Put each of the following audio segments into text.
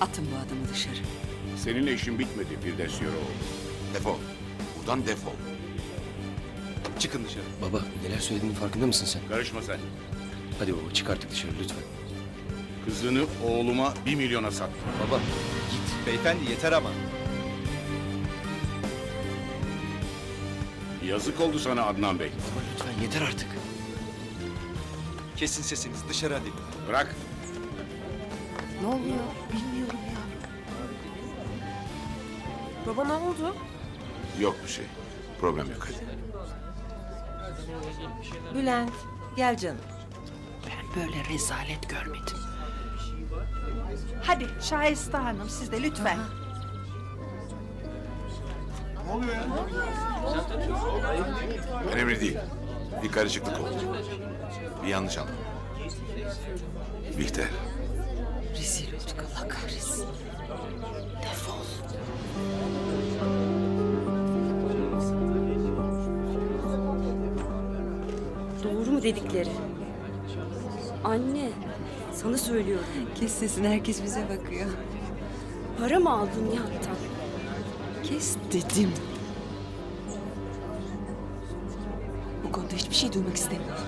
Atın bu adamı dışarı. Seninle işin bitmedi Firdevs Yoroğlu. Defol. Buradan defol. Çıkın dışarı. Baba neler söylediğinin farkında mısın sen? Karışma sen. Hadi baba çık artık dışarı lütfen. Kızını oğluma bir milyona sattın. Baba Git. Beyefendi yeter ama. Yazık oldu sana Adnan Bey. baba lütfen yeter artık. Kesin sesiniz dışarı hadi. Bırak. Ne oluyor? Bilmiyorum ya. Baba ne oldu? Yok bir şey. Problem yok hadi. Bülent gel canım. Ben böyle rezalet görmedim. Hadi Şahiste Hanım siz de lütfen. Önemli değil. Bir karışıklık oldu. Bir yanlış anlama. Bihter. Rezil olduk Allah kahretsin. Defol. Doğru mu dedikleri? Anne, sana söylüyorum. Kes sesini herkes bize bakıyor. Para mı aldın Nihat'tan? Kes dedim. Bu konuda hiçbir şey duymak istemiyorum.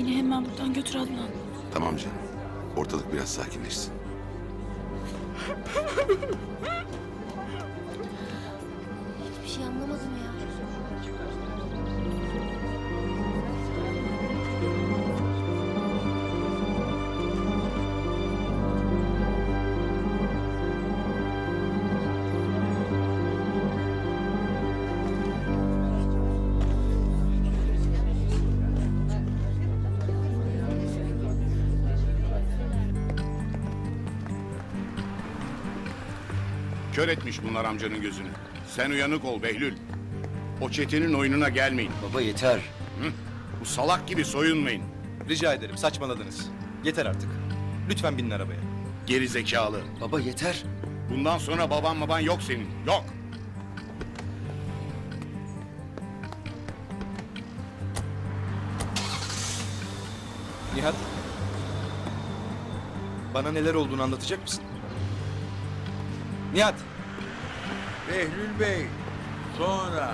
Beni hemen buradan götür Adnan. Tamam canım. Ortalık biraz sakinleşsin. Bir şey anlamadım ya. Kör etmiş bunlar amcanın gözünü. Sen uyanık ol Behlül. O çetenin oyununa gelmeyin. Baba yeter. Bu salak gibi soyunmayın. Rica ederim saçmaladınız. Yeter artık. Lütfen binin arabaya. Geri zekalı. Baba yeter. Bundan sonra baban baban yok senin. Yok. Nihat. Bana neler olduğunu anlatacak mısın? Nihat. Behlül Bey, sonra.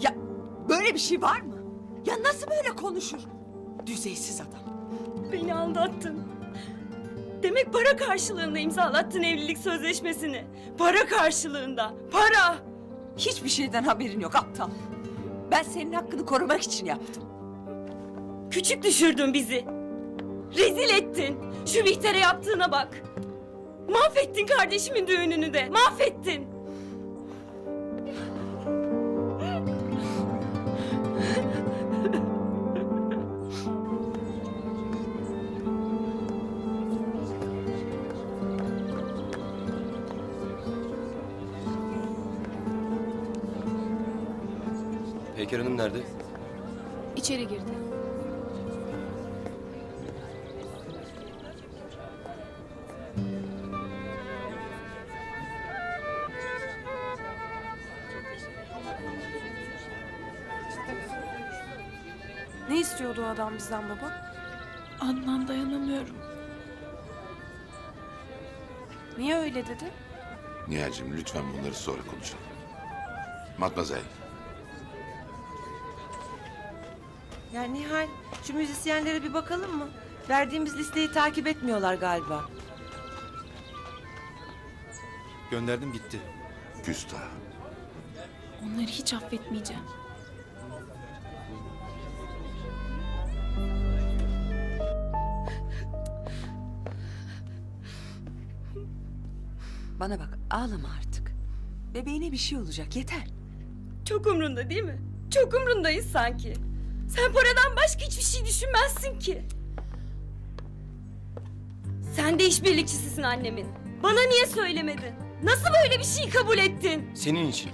Ya böyle bir şey var mı? Ya nasıl böyle konuşur? Düzeysiz adam. Beni aldattın. Demek para karşılığında imzalattın evlilik sözleşmesini. Para karşılığında. Para! Hiçbir şeyden haberin yok aptal. Ben senin hakkını korumak için yaptım. Küçük düşürdün bizi. Rezil ettin. Şu Bihter'e yaptığına bak. Mahvettin kardeşimin düğününü de. Mahvettin. Peyker Hanım nerede? İçeri girdi. Ne istiyordu o adam bizden baba? Adnan dayanamıyorum. Niye öyle dedi? Nihal'cim lütfen bunları sonra konuşalım. Matmazel. Ya Nihal şu müzisyenlere bir bakalım mı? Verdiğimiz listeyi takip etmiyorlar galiba. Gönderdim gitti. Küstah. Onları hiç affetmeyeceğim. Bana bak ağlama artık. Bebeğine bir şey olacak yeter. Çok umrunda değil mi? Çok umrundayız sanki. Sen paradan başka hiçbir şey düşünmezsin ki. Sen de işbirlikçisisin annemin. Bana niye söylemedin? Nasıl böyle bir şey kabul ettin? Senin için.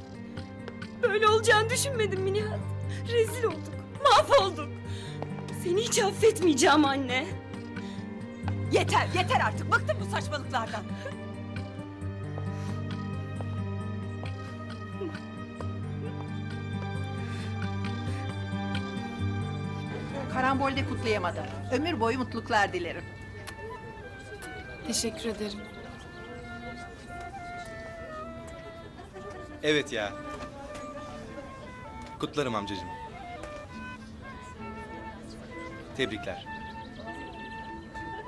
Böyle olacağını düşünmedim mi Nihat? Rezil olduk, mahvolduk. Seni hiç affetmeyeceğim anne. Yeter yeter artık bıktım bu saçmalıklardan. Karambolde kutlayamadım. Ömür boyu mutluluklar dilerim. Teşekkür ederim. Evet ya. Kutlarım amcacığım. Tebrikler.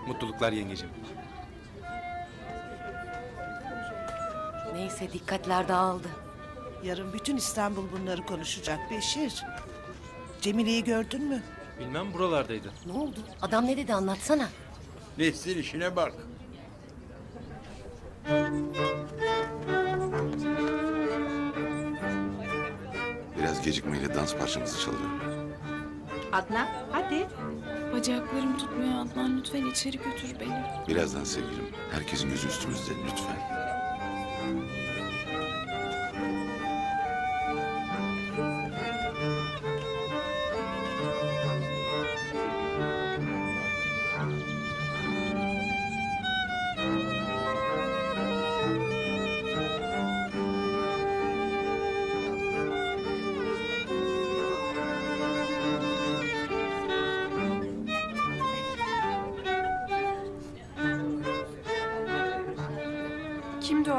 Mutluluklar yengecim. Neyse dikkatler dağıldı. Yarın bütün İstanbul bunları konuşacak Beşir. Cemile'yi gördün mü? Bilmem buralardaydı. Ne oldu? Adam ne dedi anlatsana. Nesrin işine bak. Biraz gecikmeyle dans parçamızı çalıyor. Adnan hadi. Bacaklarım tutmuyor Adnan. Lütfen içeri götür beni. Birazdan sevgilim. Herkesin gözü üstümüzde lütfen.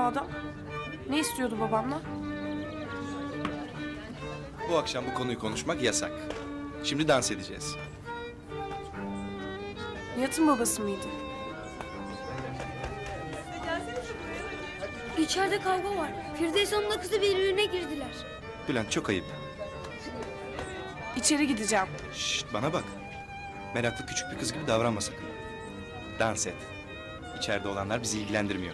Adam? Ne istiyordu babamla? Bu akşam bu konuyu konuşmak yasak. Şimdi dans edeceğiz. Nihat'ın babası mıydı? İçeride kavga var. Firdevs Hanım'la kızı birbirine girdiler. Bülent çok ayıp. İçeri gideceğim. Şşt bana bak. Meraklı küçük bir kız gibi davranma sakın. Dans et. İçeride olanlar bizi ilgilendirmiyor.